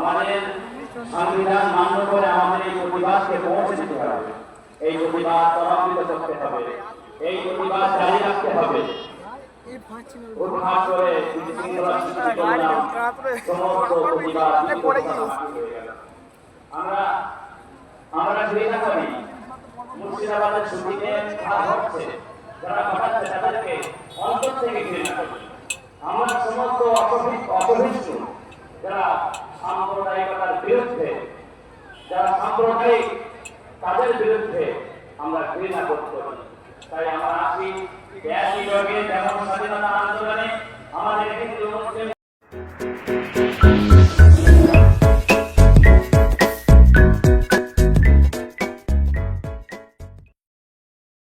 আমাদের সংবিধান মান্য করে আমাদের এই প্রতিবাদকে পৌঁছে দিতে হবে এই প্রতিবাদ ত্বরান্বিত করতে হবে এই প্রতিবাদ জারি রাখতে হবে। আমরা আমরা ঘৃণা করি মুর্শিদাবাদের ছুটিতে যারা ঘটাচ্ছে তাদেরকে অন্তর থেকে ঘৃণা করি আমার সমস্ত অপভি- অপভিষ্ট যারা সাম্প্রদায়িকতার বিরুদ্ধে, যারা সাম্প্রদায়িক, তাদের বিরুদ্ধে আমরা ঘৃণা করতে পারি। তাই আমরা আসি একই লগে যেমন স্বাধীনতা আন্দোলনে আমাদের হিন্দু